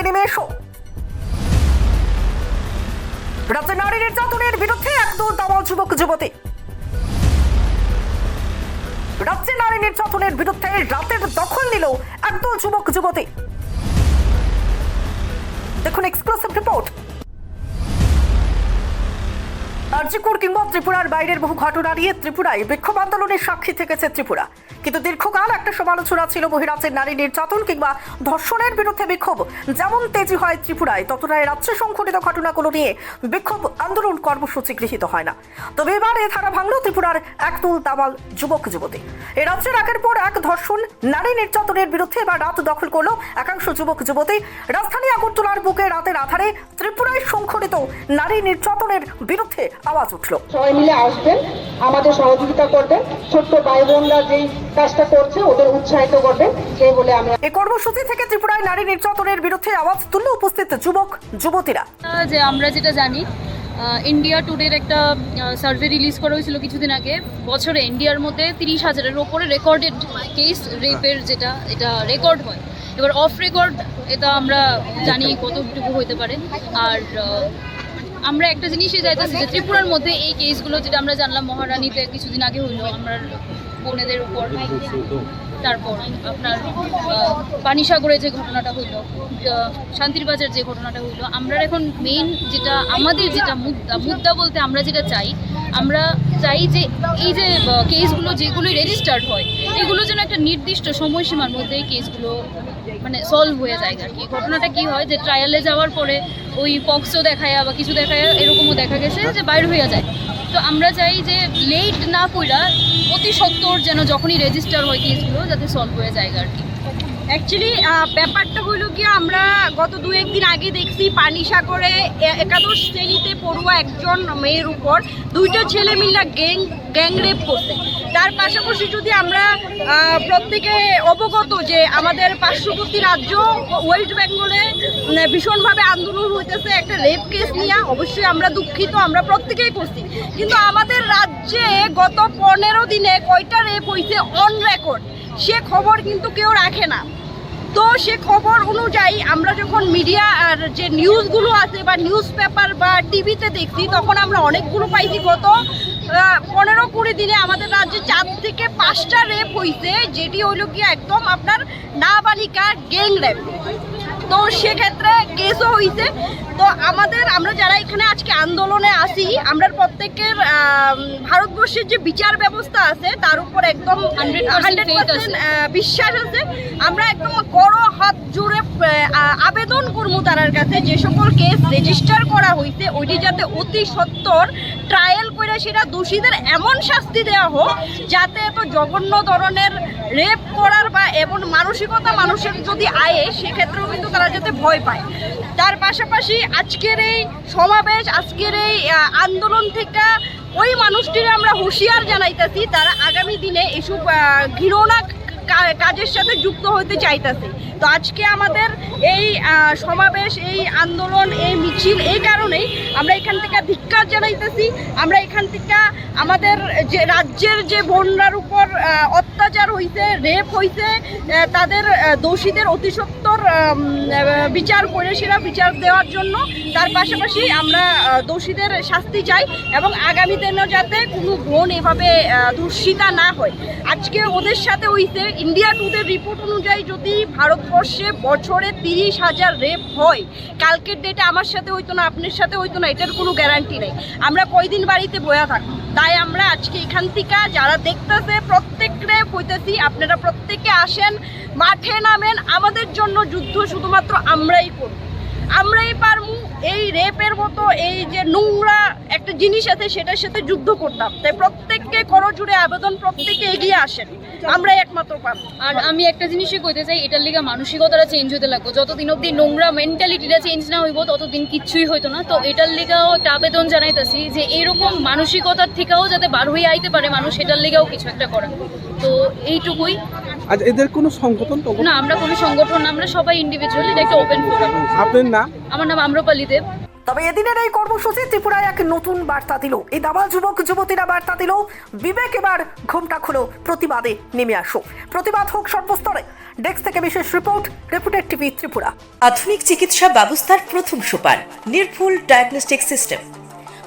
পথে নেমে এসো রাজ্যে নারী নির্যাতনের বিরুদ্ধে একদল দামাল যুবক যুবতী। রাজ্যে নারী নির্যাতনের বিরুদ্ধে রাতের দখল নিল একদল যুবক যুবতী। দেখুন এক্সক্লুসিভ রিপোর্ট আর্যিকুর কিংবা ত্রিপুরার বাইরের বহু ঘটনা নিয়ে ত্রিপুরায় বিক্ষোভ আন্দোলনের সাক্ষী থেকেছে ত্রিপুরা। কিন্তু দীর্ঘকাল একটা সমালোচনা ছিল বহিরাজ্যের নারী নির্যাতন কিংবা ধর্ষণের বিরুদ্ধে বিক্ষোভ। যেমন তেজি হয় ত্রিপুরায় ততটাই রাজ্যে সংঘটিত ঘটনাগুলো নিয়ে বিক্ষোভ আন্দোলন কর্মসূচি গৃহীত হয় না। তবে এবার এ ধারা ভাঙল ত্রিপুরার একতুল দামাল যুবক যুবতী। এ রাজ্যের একের পর এক ধর্ষণ, নারী নির্যাতনের বিরুদ্ধে এবার রাত দখল করল একাংশ যুবক যুবতী। রাজধানী আগরতলার বুকে রাতের আধারে ত্রিপুরায় সংঘটিত নারী নির্যাতনের বিরুদ্ধে আওয়াজ উঠল। সবাই মিলে আসবেন আমাদের সহযোগিতা করবেন ছোট্ট ভাই বোনরা যেই কাজটা করছে ওদের উৎসাহিত করবেন সেই বলে আমি এই কর্মসূচি থেকে ত্রিপুরায় নারী নির্যাতনের বিরুদ্ধে আওয়াজ তুলল উপস্থিত যুবক যুবতীরা। যে আমরা যেটা জানি ইন্ডিয়া টুডের একটা সার্ভে রিলিজ করা হয়েছিল কিছুদিন আগে। বছরে ইন্ডিয়ার মধ্যে তিরিশ হাজারের ওপরে রেকর্ডেড কেস রেপের যেটা এটা রেকর্ড হয়। এবার অফ রেকর্ড এটা আমরা জানি কতটুকু হতে পারে। আর আমরা একটা জিনিসই যাইতেছি যে ত্রিপুরার মধ্যে এই কেসগুলো যেটা আমরা জানলাম মহারানীতে কিছুদিন আগে হইল আমরা বোনেদের উপর, তারপর আপনার পানিসাগরে যে ঘটনাটা হইল শান্তির বাজার যে ঘটনাটা হইল আমরা এখন মেইন যেটা, আমাদের যেটা মুদ্রা মুদ্রা বলতে আমরা যেটা চাই, আমরা চাই যে এই যে কেসগুলো যেগুলোই রেজিস্টার্ড হয়, এগুলো যেন একটা নির্দিষ্ট সময়সীমার মধ্যে এই কেসগুলো মানে সলভ হয়ে যায় আর কি। ঘটনাটা কি হয় যে ট্রায়ালে যাওয়ার পরে ওই পক্সও দেখায় বা কিছু দেখায়, এরকমও দেখা গেছে যে বাইর হয়ে যায়। তো আমরা চাই যে লেট না কইরা অতি সত্তর যেন যখনই রেজিস্টার হয় কেসগুলো যাতে সলভ হয়ে যায় আর কি। অ্যাকচুয়ালি ব্যাপারটা হলো কি, আমরা গত দু একদিন আগে দেখছি পানিসাগরে একাদশ শ্রেণীতে পড়ুয়া একজন মেয়ের উপর দুইটা ছেলে মিলে গ্যাং গ্যাং রেপ করছে। তার পাশাপাশি যদি আমরা প্রত্যেকে অবগত যে আমাদের পার্শ্ববর্তী রাজ্য ওয়েস্ট বেঙ্গলে ভীষণভাবে আন্দোলন হইতেছে একটা রেপ কেস নিয়ে, অবশ্যই আমরা দুঃখিত, আমরা প্রত্যেকেই করছি। কিন্তু আমাদের রাজ্যে গত পনেরো দিনে কয়টা রেপ হয়েছে অন রেকর্ড সে খবর কিন্তু কেউ রাখে না। তো সে খবর অনুযায়ী আমরা যখন মিডিয়া আর যে নিউজগুলো আছে বা নিউজ পেপার বা টিভিতে দেখছি, তখন আমরা অনেকগুলো পাইছি। গত পনেরো কুড়ি দিনে আমাদের রাজ্যে চার থেকে পাঁচটা রেপ হয়েছে যেটি হইল কি একদম আপনার নাবালিকা গ্যাং রেপ তো সেক্ষেত্রে কেসও হয়েছে তো আমাদের আমরা যারা এখানে আজকে আন্দোলনে আসি আমরা প্রত্যেকের ভারতবর্ষের যে বিচার ব্যবস্থা আছে তার উপর একদম 100% হান্ড্রেড আছে। বিশ্বাস আছে। আমরা একদম বড় হাত জুড়ে আবেদন করব তার কাছে। যে সকল কেস রেজিস্টার করা হইছে ওইটি যাতে অতি সত্তর ট্রায়াল সেটা দোষীদের এমন শাস্তি দেওয়া হোক যাতে এত জঘন্য ধরনের রেপ করার বা এমন মানসিকতা মানুষের যদি আয়ে, সেক্ষেত্রেও কিন্তু তারা যাতে ভয় পায়। তার পাশাপাশি আজকের এই সমাবেশ, আজকের এই আন্দোলন থেকে ওই মানুষটির আমরা হুঁশিয়ার জানাইতেছি, তারা আগামী দিনে এসব ঘৃণা কাজের সাথে যুক্ত হতে চাইতেছে। তো আজকে আমাদের এই সমাবেশ, এই আন্দোলন, এই মিছিল এই কারণেই আমরা এখান থেকে ধিক্কার জানাইতেছি। আমরা এখান থেকে আমাদের যে রাজ্যের যে বন্যার উপর অত্যাচার হইছে, রেপ হইছে তাদের দোষীদের অতি আহ, বিচার করে সেরা বিচার দেওয়ার জন্য। তার পাশাপাশি আমরা দোষীদের শাস্তি চাই এবং আগামী দিনেও যাতে কোনো বোন এভাবে ধর্ষিতা না হয়। আজকে ওদের সাথে হইছে ইন্ডিয়া টুডের রিপোর্ট অনুযায়ী যদি ভারতবর্ষে বছরে তিরিশ হাজার রেপ হয় কালকের ডেটে আমার সাথে হইতো না আপনার সাথে হইতো না এটার কোনো গ্যারান্টি নেই। আমরা কয়দিন বাড়িতে বয়া থাকব তাই আমরা আজকে এখান থেকে যারা দেখতেছে প্রত্যেক রেপ হইতেছি আপনারা প্রত্যেকে আসেন মাঠে নামেন, আমাদের জন্য যুদ্ধ শুধুমাত্র আমরাই করব। আমরাই পারমু এই রেপের মতো, এই যে নোংরা একটা জিনিস আছে, সেটার সাথে যুদ্ধ করতাম। তাই প্রত্যেককে করজুড়ে আবেদন, প্রত্যেকে এগিয়ে আসেন। আমরাই একমাত্র পারব। আর আমি একটা জিনিসই কইতে চাই, এটার লিগে মানসিকতাটা চেঞ্জ হতে লাগবে। যতদিন অব্দি নোংরা মেন্টালিটিটা চেঞ্জ না হইব, ততদিন কিচ্ছুই হইতো না। তো এটার লিগাও একটা আবেদন জানাইতেছি যে এরকম মানসিকতার থেকেও যাতে বার হয়ে আইতে পারে মানুষ এটার লিগেও কিছু একটা করা তো এইটুকুই। আচ্ছা এদের কোনো সংগঠন তো না আমরা কোনো সংগঠন আমরা সবাই ইন্ডিভিজুয়াল এটা একটা ওপেন ফোরাম আপনার না আমার নাম আম্রপালি দেব। তবে এদিনের এই কর্মসূচি ত্রিপুরায় এক নতুন বার্তা দিল। এই দাবা যুবক যুবতীরা বার্তা দিল বিবেক এবার ঘোমটা খুলো প্রতিবাদে নেমে আসো। প্রতিবাদ হোক সর্বস্তরে। ডেস্ক থেকে বিশেষ রিপোর্ট রেপুটেড টিভি ত্রিপুরা। আধুনিক চিকিৎসা ব্যবস্থার প্রথম সোপান নির্ভুল ডায়াগনস্টিক সিস্টেম